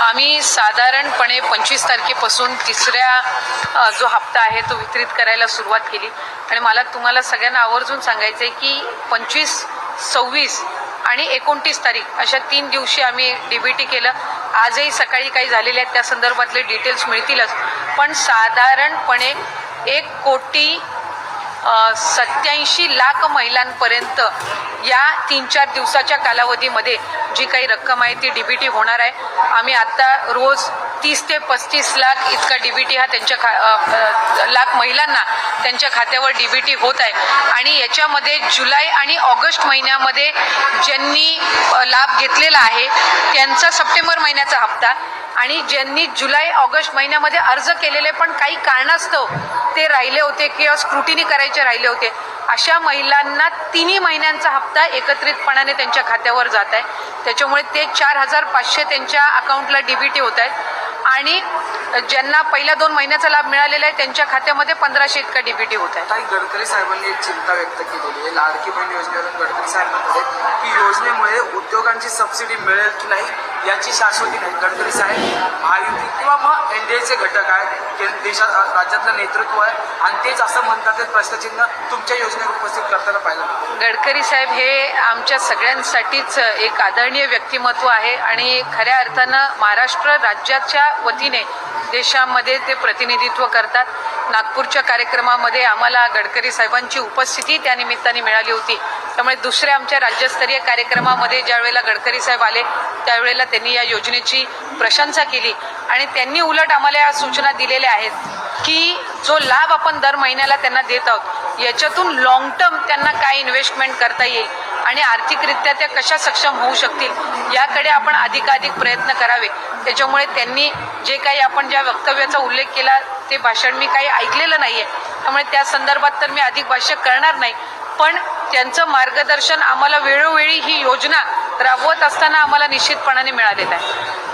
आम्ही साधारणपणे पंचवीस तारखेपासून तिसऱ्या जो हप्ता आहे तो वितरित करायला सुरुवात केली. आणि मला तुम्हाला सगळ्यांना आवर्जून सांगायचं आहे की पंचवीस सव्वीस आणि एकोणतीस तारीख अशा तीन दिवशी आम्ही डीबीटी केलं. आजही सकाळी काही झालेले आहेत त्या संदर्भातले डिटेल्स मिळतीलच. पण साधारणपणे एक कोटी सत्याऐंशी लाख महिलांपर्यंत या तीन चार दिवसाच्या कालावधीमध्ये जी काही रक्कम आहे ती डीबीटी होणार आहे. आम्ही आत्ता रोज तीस ते पस्तीस लाख इतका डीबीटी हा त्यांच्या खा लाख महिलांना त्यांच्या खात्यावर डीबीटी होत आहे. आणि याच्यामध्ये जुलै आणि ऑगस्ट महिन्यामध्ये ज्यांनी लाभ घेतलेला आहे त्यांचा सप्टेंबर महिन्याचा हप्ता. आणि ज्यांनी जुलै ऑगस्ट महिन्यामध्ये अर्ज केलेले पण काही कारणास्तव ते राहिले होते किंवा स्क्रुटिनी करायचे राहिले होते अशा महिलांना तिन्ही महिन्यांचा हप्ता एकत्रितपणाने त्यांच्या खात्यावर जात आहे. त्याच्यामुळे ते चार हजार पाचशे त्यांच्या अकाउंटला डीबीटी होत आहेत आणि ज्यांना पहिल्या दोन महिन्याचा लाभ मिळालेला आहे त्यांच्या खात्यामध्ये पंधराशे इतका डीबीटी होत आहे. ताई गडकरी साहेबांनी एक चिंता व्यक्त केलेली आहे. लाडकी बहीण योजनेवरून गडकरी साहेब म्हणतात की योजनेमुळे उद्योगांची सबसिडी मिळेल की नाही याची शाश्वती नाही. गडकरी साहेब महायुती घटक आहेत. केंद्र देशात राज्यातलं नेतृत्व आहे. आणि तेच असं म्हणतात ते प्रश्नचिन्ह तुमच्या योजनेवर उपस्थित करताना पाहिलं गडकरी साहेब हे आमच्या सगळ्यांसाठीच एक आदरणीय व्यक्तिमत्व आहे. आणि खऱ्या अर्थानं महाराष्ट्र राज्याच्या वतीने देशामध्ये ते प्रतिनिधित्व करतात. नागपूरच्या कार्यक्रमामध्ये आम्हाला गडकरी साहेबांची उपस्थिती त्या निमित्ताने मिळाली होती. त्यामुळे दुसऱ्या आमच्या राज्यस्तरीय कार्यक्रमामध्ये ज्यावेळेला गडकरी साहेब आले त्यावेळेला त्यांनी या योजनेची प्रशंसा केली. आणि त्यांनी उलट आम्हाला या सूचना दिलेल्या आहेत की जो लाभ आपण दर महिन्याला त्यांना देत आहोत याच्यातून लॉंग टर्म त्यांना काय इन्व्हेस्टमेंट करता येईल आणि आर्थिकरित्या त्या कशा सक्षम होऊ शकतील याकडे आपण अधिकाधिक प्रयत्न करावे. त्याच्यामुळे त्यांनी जे काही आपण ज्या वक्तव्याचा उल्लेख केला ते भाषण मी काही ऐकलेलं नाही आहे त्यामुळे त्या संदर्भात तर मी अधिक भाष्य करणार नाही. पण त्यांचं मार्गदर्शन आम्हाला वेळोवेळी ही योजना राबवत असताना आम्हाला निश्चितपणाने मिळालेलं आहे.